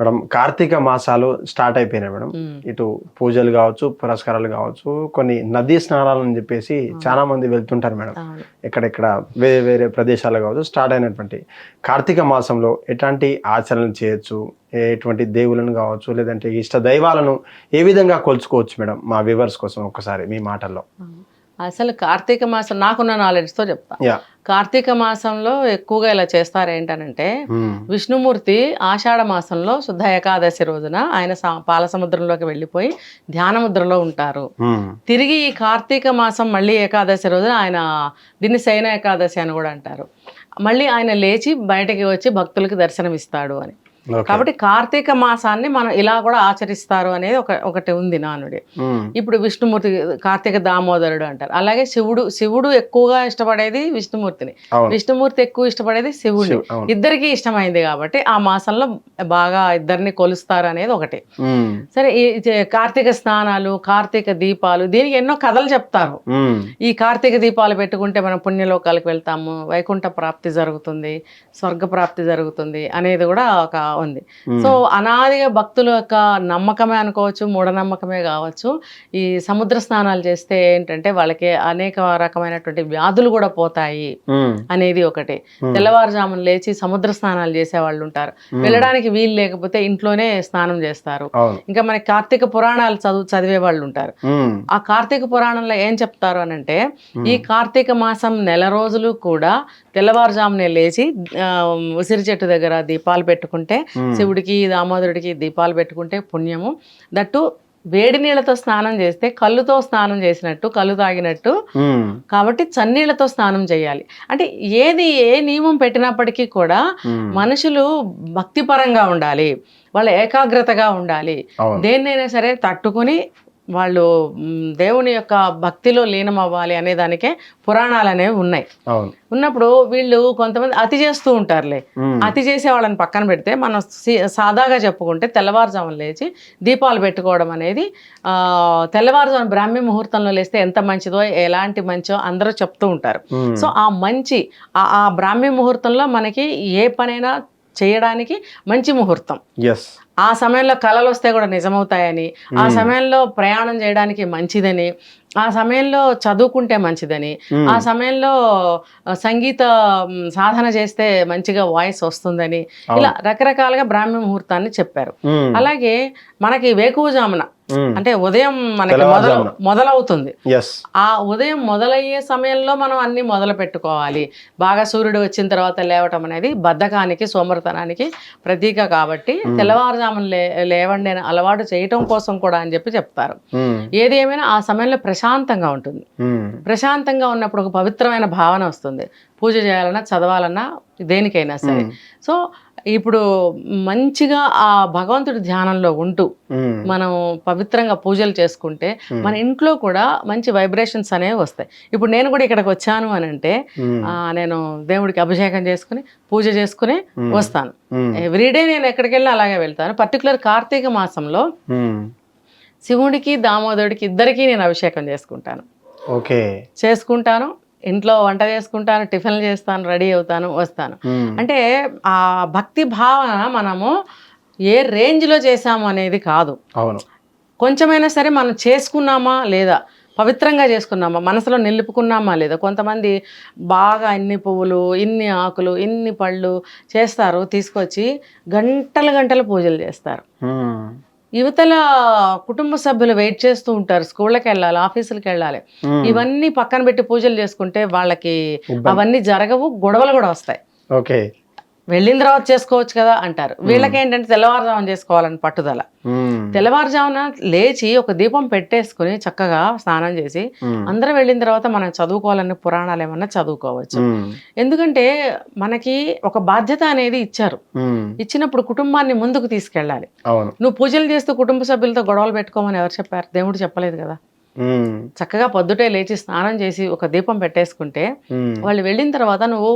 Madam Karthika మాసాలు start అయిపోయినాయి madam. ఇటు పూజలు కావచ్చు పురస్కారాలు కావచ్చు కొన్ని నదీ స్నానాలు అని చెప్పేసి చాలా మంది వెళ్తుంటారు మేడం. ఎక్కడెక్కడ వేరే వేరే ప్రదేశాలు కావచ్చు స్టార్ట్ అయినటువంటి. కార్తీక మాసంలో ఎట్లాంటి ఆచరణలు చేయొచ్చు? ఎటువంటి దేవులను కావచ్చు లేదంటే ఇష్ట దైవాలను ఏ విధంగా కొలుచుకోవచ్చు మేడం? మా వ్యూవర్స్ కోసం ఒక్కసారి మీ మాటల్లో. అసలు కార్తీక మాసం నాకున్న నాలెడ్జ్తో చెప్తా. యా కార్తీక మాసంలో ఎక్కువగా ఇలా చేస్తారు ఏంటనంటే విష్ణుమూర్తి ఆషాఢ మాసంలో శుద్ధ ఏకాదశి రోజున ఆయన పాల సముద్రంలోకి వెళ్ళిపోయి ధ్యాన ముద్రలో ఉంటారు తిరిగి ఈ కార్తీక మాసం మళ్ళీ ఏకాదశి రోజున ఆయన దీన్ని శయన ఏకాదశి అని కూడా అంటారు. మళ్ళీ ఆయన లేచి బయటకి వచ్చి భక్తులకు దర్శనం ఇస్తాడు అని. కాబట్టి కార్తీక మాసాన్ని మనం ఇలా కూడా ఆచరిస్తారు అనేది ఒక ఒకటి ఉంది నానుడి. ఇప్పుడు విష్ణుమూర్తి కార్తీక దామోదరుడు అంటారు. అలాగే శివుడు శివుడు ఎక్కువగా ఇష్టపడేది విష్ణుమూర్తిని. విష్ణుమూర్తి ఎక్కువ ఇష్టపడేది శివుడిని శివ్- అవును. ఇద్దరికి ఇష్టమైంది కాబట్టి ఆ మాసంలో బాగా ఇద్దరిని కొలుస్తారు అనేది ఒకటి. ఉమ్, సరే ఈ కార్తీక స్నానాలు కార్తీక దీపాలు దీనికి ఎన్నో కథలు చెప్తారు. ఉమ్, ఈ కార్తీక దీపాలు పెట్టుకుంటే మనం పుణ్యలోకాలకు వెళ్తాము వైకుంఠ ప్రాప్తి జరుగుతుంది స్వర్గ ప్రాప్తి జరుగుతుంది అనేది కూడా ఒక ఉంది. సో అనాదిగా భక్తుల యొక్క నమ్మకమే అనుకోవచ్చు మూఢనమ్మకమే కావచ్చు. ఈ సముద్ర స్నానాలు చేస్తే ఏంటంటే వాళ్ళకి అనేక రకమైనటువంటి వ్యాధులు కూడా పోతాయి అనేది ఒకటి. తెల్లవారుజామున లేచి సముద్ర స్నానాలు చేసే వాళ్ళు ఉంటారు. వెళ్ళడానికి వీలు లేకపోతే ఇంట్లోనే స్నానం చేస్తారు. ఇంకా మనకి కార్తీక పురాణాలు చదువు చదివే వాళ్ళు ఉంటారు. ఆ కార్తీక పురాణంలో ఏం చెప్తారు అని అంటే ఉమ్, ఈ కార్తీక మాసం నెల రోజులు కూడా తెల్లవారుజామునే లేచి ఉసిరి చెట్టు దగ్గర దీపాలు పెట్టుకుంటే శివుడికి దామోదరుడికి దీపాలు పెట్టుకుంటే పుణ్యము. దట్టు వేడి నీళ్ళతో స్నానం చేస్తే కళ్ళుతో స్నానం చేసినట్టు కళ్ళు తాగినట్టు. కాబట్టి చన్నీళ్ళతో స్నానం చేయాలి. అంటే ఏది ఏ నియమం పెట్టినప్పటికీ కూడా మనుషులు భక్తిపరంగా ఉండాలి. వాళ్ళ ఏకాగ్రతగా ఉండాలి. దేన్నైనా సరే తట్టుకుని వాళ్ళు దేవుని యొక్క భక్తిలో లీనం అవ్వాలి అనే దానికే పురాణాలు అనేవి ఉన్నాయి. ఉన్నప్పుడు వీళ్ళు కొంతమంది అతి చేస్తూ ఉంటారులే. అతి చేసే వాళ్ళని పక్కన పెడితే మనం సాదాగా చెప్పుకుంటే తెల్లవారుజామున లేచి దీపాలు పెట్టుకోవడం అనేది ఆ, తెల్లవారుజామున బ్రాహ్మీ ముహూర్తంలో లేస్తే ఎంత మంచిదో ఎలాంటి మంచో అందరూ చెప్తూ ఉంటారు. సో ఆ మంచి ఆ బ్రాహ్మీ ముహూర్తంలో మనకి ఏ పనైనా చేయడానికి మంచి ముహూర్తం. ఆ సమయంలో కళలు వస్తే కూడా నిజమవుతాయని ఆ మ్మ్. సమయంలో ప్రయాణం చేయడానికి మంచిదని ఆ సమయంలో చదువుకుంటే మంచిదని ఆ సమయంలో ఆ, సంగీత సాధన చేస్తే మంచిగా వాయిస్ వస్తుందని ఇలా రకరకాలుగా బ్రాహ్మీ ముహూర్తాన్ని చెప్పారు. ఉమ్, అలాగే మనకి వేకువజామున అంటే ఉదయం మనకి మొదలు. మొదలవుతుంది. ఆ ఉదయం మొదలయ్యే సమయంలో మనం అన్ని మొదలు పెట్టుకోవాలి. బాగా సూర్యుడు వచ్చిన తర్వాత లేవటం అనేది బద్ధకానికి సోమరతనానికి ప్రతీక కాబట్టి తెల్లవారుజామున లే లేవండి అని అలవాటు చేయటం కోసం కూడా అని చెప్పి చెప్తారు. ఏది ఏమైనా ఆ సమయంలో ప్రశాంతంగా ఉంటుంది. ప్రశాంతంగా ఉన్నప్పుడు ఒక పవిత్రమైన భావన వస్తుంది. పూజ చేయాలన్నా చదవాలన్నా దేనికైనా సరే. సో ఇప్పుడు మంచిగా ఆ భగవంతుడి ధ్యానంలో ఉంటూ మనం పవిత్రంగా పూజలు చేసుకుంటే. మన ఇంట్లో కూడా మంచి వైబ్రేషన్స్ అనేవి వస్తాయి. ఇప్పుడు నేను కూడా ఇక్కడికి వచ్చాను అని అంటే నేను దేవుడికి అభిషేకం చేసుకుని పూజ చేసుకుని. వస్తాను. ఎవ్రీడే నేను ఎక్కడికి వెళ్ళినా అలాగే వెళ్తాను. పర్టికులర్ కార్తీక మాసంలో శివుడికి దామోదరుడికి ఇద్దరికీ నేను అభిషేకం చేసుకుంటాను. ఓకే. చేసుకుంటాను. ఇంట్లో వంట చేసుకుంటాను టిఫిన్లు చేస్తాను రెడీ అవుతాను వస్తాను. అంటే ఆ భక్తి భావన మనము ఏ రేంజ్లో చేసాము అనేది కాదు. అవును. కొంచెమైనా సరే మనం చేసుకున్నామా లేదా పవిత్రంగా చేసుకున్నామా మనసులో నిలుపుకున్నామా లేదా కొంతమంది బాగా ఇన్ని పువ్వులు ఇన్ని ఆకులు ఇన్ని పళ్ళు చేస్తారు తీసుకొచ్చి గంటలు గంటలు పూజలు చేస్తారు. యువతల కుటుంబ సభ్యులు వెయిట్ చేస్తూ ఉంటారు. స్కూళ్ళకి వెళ్ళాలి ఆఫీసులకు వెళ్ళాలి. ఇవన్నీ పక్కన పెట్టి పూజలు చేసుకుంటే వాళ్ళకి. అవన్నీ జరగవు గొడవలు కూడా వస్తాయి. ఓకే. వెళ్ళిన తర్వాత చేసుకోవచ్చు కదా అంటారు. వీళ్ళకి ఏంటంటే తెల్లవారుజామున చేసుకోవాలని పట్టుదల. తెల్లవారుజామున లేచి ఒక దీపం పెట్టేసుకుని చక్కగా స్నానం చేసి అందరూ వెళ్ళిన తర్వాత మనం చదువుకోవాలని పురాణాలు ఏమన్నా చదువుకోవచ్చు. ఎందుకంటే మనకి ఒక బాధ్యత అనేది ఇచ్చారు. ఇచ్చినప్పుడు కుటుంబాన్ని ముందుకు తీసుకెళ్ళాలి. నువ్వు పూజలు చేస్తూ కుటుంబ సభ్యులతో గొడవలు పెట్టుకోమని ఎవరు చెప్పారు? దేవుడు చెప్పలేదు కదా. చక్కగా పొద్దుటే లేచి స్నానం చేసి ఒక దీపం పెట్టేసుకుంటే వాళ్ళు వెళ్ళిన తర్వాత నువ్వు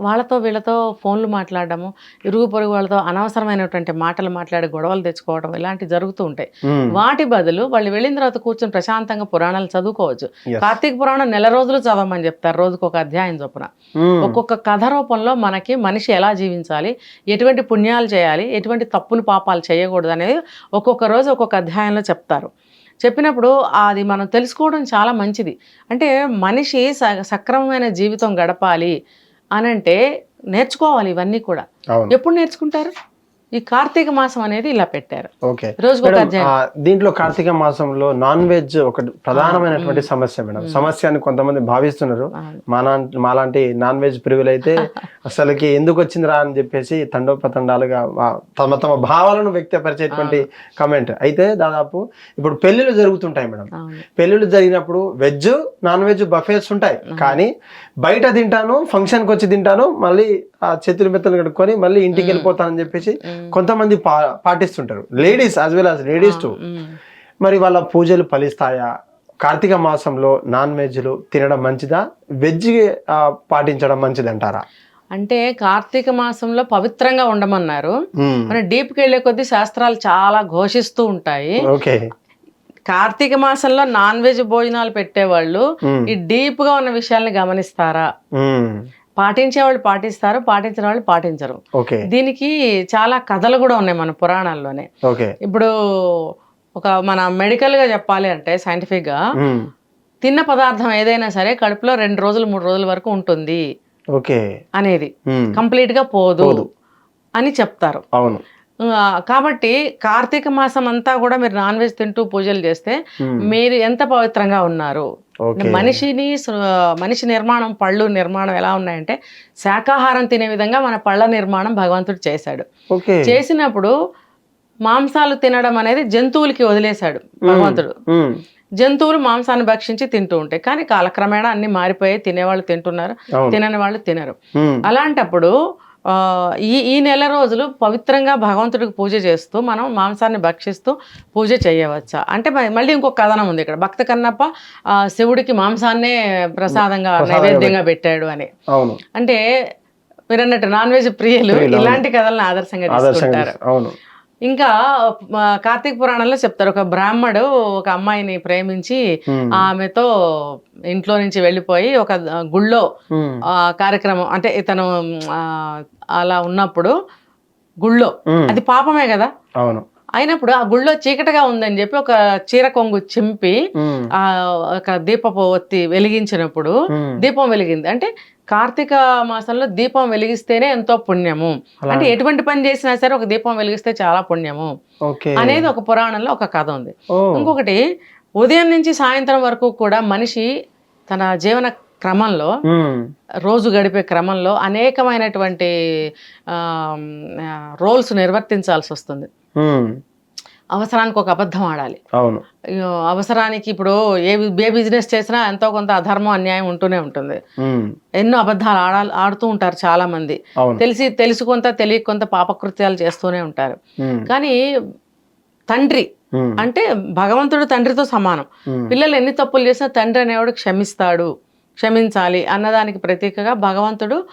వాళ్ళతో వీళ్ళతో ఫోన్లు మాట్లాడడము ఇరుగు పొరుగు వాళ్ళతో అనవసరమైనటువంటి మాటలు మాట్లాడి గొడవలు తెచ్చుకోవడం ఇలాంటివి జరుగుతూ ఉంటాయి. వాటి బదులు వాళ్ళు వెళ్ళిన తర్వాత కూర్చొని ప్రశాంతంగా పురాణాలు చదువుకోవచ్చు. కార్తీక పురాణం నెల రోజులు చదవమని చెప్తారు రోజుకు ఒక అధ్యాయం చొప్పున. ఒక్కొక్క కథ రూపంలో మనకి మనిషి ఎలా జీవించాలి ఎటువంటి పుణ్యాలు చేయాలి ఎటువంటి తప్పులు పాపాలు చేయకూడదు అనేది ఒక్కొక్క రోజు ఒక్కొక్క అధ్యాయంలో చెప్తారు. చెప్పినప్పుడు అది మనం తెలుసుకోవడం చాలా మంచిది. అంటే మనిషి స- సక్రమమైన జీవితం గడపాలి అనంటే నేర్చుకోవాలి ఇవన్నీ కూడా. ఎప్పుడు నేర్చుకుంటారు? ఈ కార్తీక మాసం అనేది ఇలా పెట్టారు. ఓకే. దీంట్లో కార్తీక మాసంలో నాన్ వెజ్ ఒక ప్రధానమైనటువంటి సమస్య మేడం. సమస్య అని కొంతమంది భావిస్తున్నారు. మానా మాలాంటి నాన్ వెజ్ ప్రియులు అయితే అసలుకి ఎందుకు వచ్చిందిరా అని చెప్పేసి తండోపతండాలుగా తమ తమ భావాలను వ్యక్తపరిచేటువంటి కమెంట్ అయితే దాదాపు ఇప్పుడు పెళ్ళిళ్ళు జరుగుతుంటాయి మేడం. అవును. పెళ్ళిళ్ళు జరిగినప్పుడు వెజ్ నాన్ వెజ్ బఫేస్ ఉంటాయి. కానీ బయట తింటాను ఫంక్షన్కి వచ్చి తింటాను మళ్ళీ చేతులు మెత్తలు కడుక్కొని మళ్ళీ ఇంటికి వెళ్ళిపోతానని చెప్పేసి కొంతమంది పాటిస్తుంటారు. Ladies as well as ladies too. మరి వాళ్ళ పూజలు ఫలిస్తాయా? కార్తీక మాసంలో నాన్ వెజ్లు తినడం మంచిదా? వెజ్ పాటించడం మంచిది అంటారా అంటే కార్తీక మాసంలో పవిత్రంగా ఉండమన్నారు. మన డీప్కి వెళ్ళే కొద్దీ శాస్త్రాలు చాలా ఘోషిస్తూ ఉంటాయి. కార్తీక మాసంలో నాన్ వెజ్ భోజనాలు పెట్టేవాళ్ళు. ఈ డీప్గా ఉన్న విషయాల్ని గమనిస్తారా. పాటించే వాళ్ళు పాటిస్తారు పాటించిన వాళ్ళు పాటించరు దీనికి చాలా కథలు కూడా ఉన్నాయి మన పురాణాల్లోనే. ఇప్పుడు ఒక మన మెడికల్గా చెప్పాలి అంటే సైంటిఫిక్గా. తిన్న పదార్థం ఏదైనా సరే కడుపులో రెండు రోజులు మూడు రోజుల వరకు ఉంటుంది. ఓకే. అనేది. కంప్లీట్గా పోదు. అని చెప్తారు. అవును. కాబట్టి కార్తీక మాసం అంతా కూడా మీరు నాన్ వెజ్ తింటూ పూజలు చేస్తే. మీరు ఎంత పవిత్రంగా ఉన్నారు? మనిషిని మనిషి నిర్మాణం పళ్ళు నిర్మాణం ఎలా ఉన్నాయంటే శాకాహారం తినే విధంగా మన పళ్ళ నిర్మాణం భగవంతుడు చేశాడు. చేసినప్పుడు మాంసాలు తినడం అనేది జంతువులకి వదిలేశాడు భగవంతుడు. జంతువులు మాంసాన్ని భక్షించి తింటూ ఉంటాయి కానీ కాలక్రమేణా అన్ని మారిపోయాయి తినేవాళ్ళు తింటున్నారు తినని వాళ్ళు తినరు. అలాంటప్పుడు ఈ ఈ నెల రోజులు పవిత్రంగా భగవంతుడికి పూజ చేస్తూ మనం మాంసాన్ని భక్షిస్తూ పూజ చేయవచ్చా? అంటే మళ్ళీ ఇంకొక కథనం ఉంది ఇక్కడ. భక్త కన్నప్ప శివుడికి మాంసాన్నే ప్రసాదంగా నైవేద్యంగా పెట్టాడు అని. అంటే మీరు అన్నట్టు నాన్ వెజ్ ప్రియులు ఇలాంటి కథలను ఆదర్శంగా తీసుకుంటారు. ఇంకా కార్తీక పురాణంలో చెప్తారు. ఒక బ్రాహ్మడు ఒక అమ్మాయిని ప్రేమించి. ఆమెతో ఇంట్లో నుంచి వెళ్ళిపోయి ఒక గుళ్ళో కార్యక్రమం అంటే ఇతను అలా ఉన్నప్పుడు గుళ్ళో. అది పాపమే కదా? అవును. అయినప్పుడు ఆ గుళ్ళో చీకటిగా ఉందని చెప్పి ఒక చీర కొంగు చింపి. ఆ ఒక దీపపు ఒత్తి వెలిగించినప్పుడు. దీపం వెలిగింది అంటే కార్తీక మాసంలో దీపం వెలిగిస్తేనే ఎంతో పుణ్యము అంటే ఎటువంటి పని చేసినా సరే ఒక దీపం వెలిగిస్తే చాలా పుణ్యము అనేది ఒక పురాణంలో ఒక కథ ఉంది ఇంకొకటి ఉదయం నుంచి సాయంత్రం వరకు కూడా మనిషి తన జీవన క్రమంలో. రోజు గడిపే క్రమంలో అనేకమైనటువంటి రోల్స్ నిర్వర్తించాల్సి వస్తుంది. అవసరానికి ఒక అబద్ధం ఆడాలి అవును అవసరానికి ఇప్పుడు ఏ ఏ బిజినెస్ చేసినా ఎంతో కొంత అధర్మం అన్యాయం ఉంటూనే ఉంటుంది. ఎన్నో అబద్ధాలు ఆడాలి ఆడుతూ ఉంటారు చాలా మంది తెలిసి తెలుసు కొంత తెలియక కొంత పాపకృత్యాలు చేస్తూనే ఉంటారు. కానీ తండ్రి. అంటే భగవంతుడు తండ్రితో సమానం. పిల్లలు ఎన్ని తప్పులు చేసినా తండ్రి అనేవాడు క్షమిస్తాడు క్షమించాలి అన్నదానికి ప్రతీకగా భగవంతుడు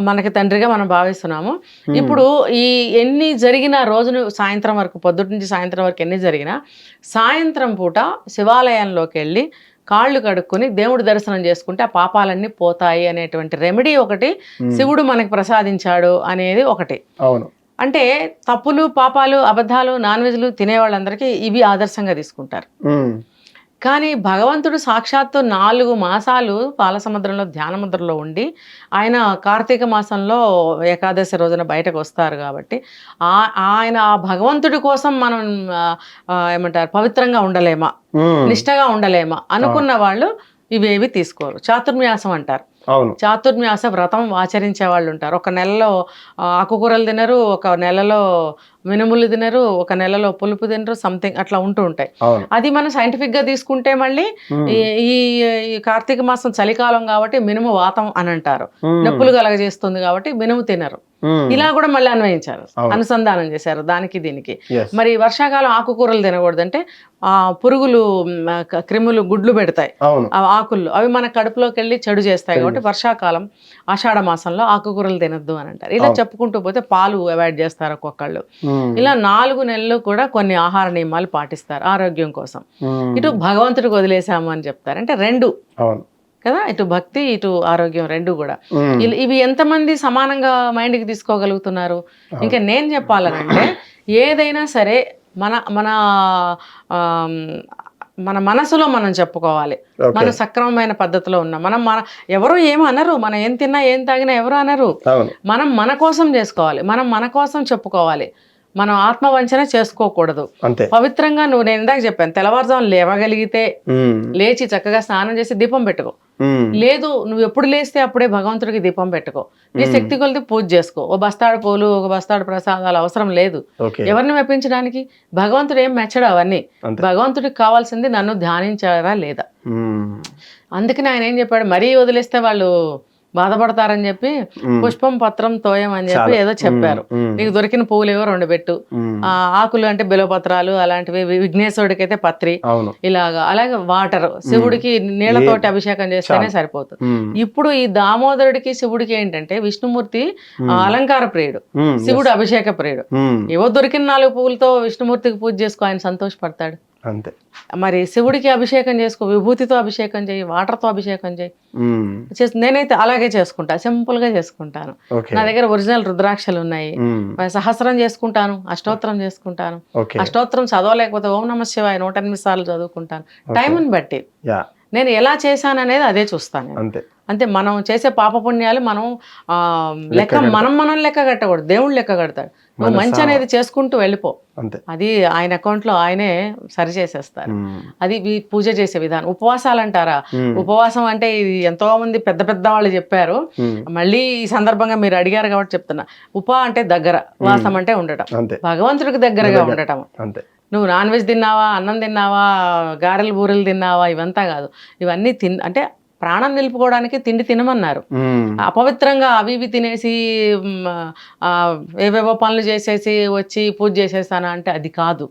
మనకి తండ్రిగా మనం భావిస్తున్నాము. ఇప్పుడు ఈ ఎన్ని జరిగిన రోజును సాయంత్రం వరకు పొద్దుటి నుంచి సాయంత్రం వరకు ఎన్ని జరిగినా సాయంత్రం పూట శివాలయంలోకి వెళ్ళి కాళ్ళు కడుక్కొని దేవుడి దర్శనం చేసుకుంటే ఆ పాపాలన్నీ పోతాయి అనేటువంటి రెమెడీ ఒకటి శివుడు మనకి ప్రసాదించాడు అనేది ఒకటి. అవును. అంటే తప్పులు పాపాలు అబద్ధాలు నాన్ వెజ్లు తినే వాళ్ళందరికీ ఇవి ఆదర్శంగా తీసుకుంటారు. కానీ భగవంతుడు సాక్షాత్తు నాలుగు మాసాలు పాలసముద్రంలో ధ్యానముద్రలో ఉండి ఆయన కార్తీక మాసంలో ఏకాదశి రోజున బయటకు వస్తారు కాబట్టి ఆ- ఆయన ఆ భగవంతుడి కోసం మనం ఏమంటారు పవిత్రంగా ఉండలేమా. నిష్టగా ఉండలేమా? అనుకున్న వాళ్ళు ఇవేవి తీసుకోరు. చాతుర్మ్యాసం అంటారు. చాతుర్మ్యాస వ్రతం ఆచరించే వాళ్ళు ఉంటారు. ఒక నెలలో ఆకుకూరలు తినరు ఒక నెలలో మినుములు తినరు ఒక నెలలో పులుపు తినరు సంథింగ్ అట్లా ఉంటూ ఉంటాయి. అది మనం సైంటిఫిక్గా తీసుకుంటే మళ్ళీ ఈ కార్తీక మాసం చలికాలం కాబట్టి మినుము వాతం అని అంటారు. నొప్పులు కలగజేస్తుంది కాబట్టి మినుము తినరు. ఇలా కూడా మళ్ళీ అన్వయించారు. అనుసంధానం చేశారు దానికి దీనికి. మరి వర్షాకాలం ఆకుకూరలు తినకూడదంటే ఆ పురుగులు క్రిములు గుడ్లు పెడతాయి. ఆకులు అవి మన కడుపులోకి వెళ్ళి చెడు చేస్తాయి కాబట్టి వర్షాకాలం ఆషాఢ మాసంలో ఆకుకూరలు తినొద్దు అని అంటారు. ఇలా చెప్పుకుంటూ పోతే పాలు అవాయిడ్ చేస్తారు ఒక్కొక్కళ్ళు. ఇలా నాలుగు నెలలు కూడా కొన్ని ఆహార నియమాలు పాటిస్తారు ఆరోగ్యం కోసం. ఇటు భగవంతుడికి వదిలేసాము అని చెప్తారు. అంటే రెండు. కదా? ఇటు భక్తి ఇటు ఆరోగ్యం రెండు కూడా. ఇవి ఎంతమంది సమానంగా మైండ్కి తీసుకోగలుగుతున్నారు? ఇంకా నేను చెప్పాలనంటే ఏదైనా సరే మన మన మన మనసులో మనం చెప్పుకోవాలి. మన సక్రమమైన పద్ధతిలో ఉన్నాం. మనం మన ఎవరు ఏమీ అనరు. మనం ఏం తిన్నా ఏం తాగినా ఎవరు అనరు. మనం మన కోసం చేసుకోవాలి. మనం మన కోసం చెప్పుకోవాలి. మనం ఆత్మవంచన చేసుకోకూడదు. అంతే. పవిత్రంగా నువ్వు నేను ఇందాక చెప్పాను తెల్లవారుజాము లేవగలిగితే. లేచి చక్కగా స్నానం చేసి దీపం పెట్టుకో. లేదు నువ్వు ఎప్పుడు లేస్తే అప్పుడే భగవంతుడికి దీపం పెట్టుకో. నీ శక్తి కొలిది పూజ చేసుకో. ఓ బస్తాడు పూలు ఒక బస్తాడు ప్రసాదాలు అవసరం లేదు. ఎవరిని మెప్పించడానికి? భగవంతుడు ఏం మెచ్చడు అవన్నీ. భగవంతుడికి కావాల్సింది నన్ను ధ్యానించారా లేదా. అందుకని ఆయన ఏం చెప్పాడు? మరీ వదిలేస్తే వాళ్ళు బాధపడతారని చెప్పి పుష్పం పత్రం తోయం అని చెప్పి ఏదో చెప్పారు. నీకు దొరికిన పువ్వులు ఏవో రెండు పెట్టు. ఆకులు అంటే బిలవపత్రాలు అలాంటివి విఘ్నేశ్వరుడికి అయితే పత్రి. ఇలాగా అలాగే వాటర్. శివుడికి నీళ్ళతోటి అభిషేకం చేస్తేనే సరిపోతుంది. ఇప్పుడు ఈ దామోదరుడికి శివుడికి ఏంటంటే విష్ణుమూర్తి అలంకార ప్రియుడు. శివుడు అభిషేక ప్రియుడు. ఏవో దొరికిన నాలుగు పువ్వులతో విష్ణుమూర్తికి పూజ చేసుకో ఆయన సంతోషపడతాడు. అంతే. మరి శివుడికి అభిషేకం చేసుకో విభూతితో అభిషేకం చేయి వాటర్తో అభిషేకం చేయి. నేనైతే అలాగే చేసుకుంటా సింపుల్గా చేసుకుంటాను నా దగ్గర ఒరిజినల్ రుద్రాక్షలు ఉన్నాయి. సహస్రం చేసుకుంటాను అష్టోత్తరం చేసుకుంటాను. అష్టోత్తరం చదవలేకపోతే ఓం నమ శివాయ నూట ఎనిమిది సార్లు చదువుకుంటాను. టైంని బట్టి. నేను ఎలా చేశాను అనేది అదే చూస్తాను. అంతే. అంతే మనం చేసే పాపపుణ్యాలు మనం లెక్క మనం మనం లెక్క కట్టకూడదు దేవుడు లెక్క కడతాడు. నువ్వు మంచి అనేది చేసుకుంటూ వెళ్ళిపో. అంతే. అది ఆయన అకౌంట్లో ఆయనే సరి చేసేస్తారు. అది పూజ చేసే విధానం. ఉపవాసాలు అంటారా. ఉపవాసం అంటే ఇది ఎంతో మంది పెద్ద పెద్ద వాళ్ళు చెప్పారు. మళ్ళీ ఈ సందర్భంగా మీరు అడిగారు కాబట్టి చెప్తున్నా. ఉప అంటే దగ్గర వాసం అంటే ఉండటం. భగవంతుడికి దగ్గరగా ఉండటం. అంతే. నువ్వు నాన్ వెజ్ తిన్నావా అన్నం తిన్నావా గారెలు బూరెలు తిన్నావా ఇవంతా కాదు. ఇవన్నీ తిన్ అంటే ప్రాణం నిలుపుకోవడానికి తిండి తినమన్నారు. అపవిత్రంగా అవి ఇవి తినేసి ఏవేవో పనులు చేసేసి వచ్చి పూజ చేసేసానా అంటే అది కాదు.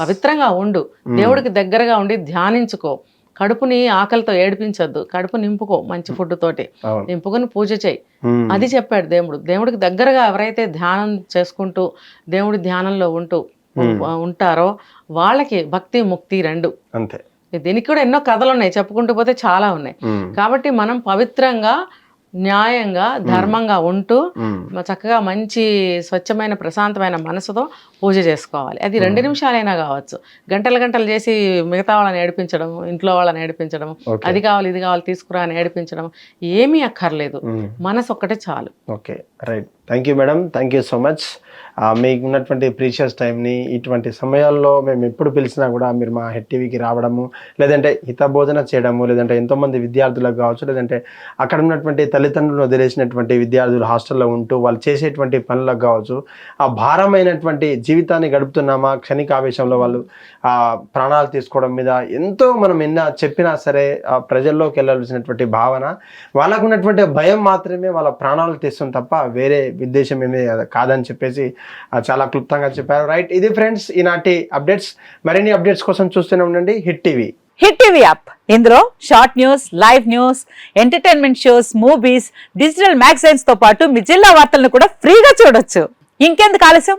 పవిత్రంగా ఉండు. దేవుడికి దగ్గరగా ఉండి ధ్యానించుకో. కడుపుని ఆకలితో ఏడిపించొద్దు. కడుపు నింపుకో మంచి ఫుడ్ తోటి నింపుకొని పూజ చేయి. అది చెప్పాడు దేవుడు. దేవుడికి దగ్గరగా ఎవరైతే ధ్యానం చేసుకుంటూ దేవుడి ధ్యానంలో ఉంటూ ఉంటారో వాళ్ళకి భక్తి ముక్తి రెండు. అంతే. దీనికి కూడా ఎన్నో కథలు ఉన్నాయి. చెప్పుకుంటూ పోతే చాలా ఉన్నాయి. కాబట్టి మనం పవిత్రంగా న్యాయంగా ధర్మంగా ఉంటూ చక్కగా మంచి స్వచ్ఛమైన ప్రశాంతమైన మనసుతో పూజ చేసుకోవాలి. అది రెండు నిమిషాలైనా కావచ్చు. గంటలు గంటలు చేసి మిగతా వాళ్ళని ఏడిపించడం ఇంట్లో వాళ్ళని ఏడిపించడం. అది కావాలి ఇది కావాలి తీసుకురా అని ఏడిపించడం ఏమీ అక్కర్లేదు. మనసు ఒక్కటే చాలు. Okay. Right. Thank you madam. Thank you so much. మీకు ఉన్నటువంటి ప్రీషియస్ టైంని ఇటువంటి సమయాల్లో మేము ఎప్పుడు పిలిచినా కూడా మీరు మా హెడ్ టీవీకి రావడము లేదంటే హితబోధన చేయడము లేదంటే ఎంతోమంది విద్యార్థులకు కావచ్చు లేదంటే అక్కడ ఉన్నటువంటి తల్లిదండ్రులను వదిలేసినటువంటి విద్యార్థులు హాస్టల్లో ఉంటూ వాళ్ళు చేసేటువంటి పనులకు కావచ్చు ఆ భారమైనటువంటి జీవితాన్ని గడుపుతున్నామా? క్షణిక ఆవేశంలో వాళ్ళు ఆ ప్రాణాలు తీసుకోవడం మీద ఎంతో మనం ఎన్న చెప్పినా సరే ఆ ప్రజల్లోకి వెళ్ళాల్సినటువంటి భావన వాళ్ళకు ఉన్నటువంటి భయం మాత్రమే వాళ్ళ ప్రాణాలు తీస్తుంది తప్ప వేరే ఉద్దేశం ఏమీ కాదని చెప్పేసి చాలా క్లుప్తంగా చెప్పారు. రైట్ ఇది ఫ్రెండ్స్ ఈనాటి అప్డేట్స్. మరిన్ని అప్డేట్స్ కోసం చూస్తూనే ఉండండి. Hit TV. Hit TV app. ఇందులో short news live news entertainment shows movies digital మ్యాగజైన్స్తో పాటు మీ జిల్లా వార్తలను కూడా ఫ్రీగా చూడొచ్చు. ఇంకెందుకు ఆలస్యం?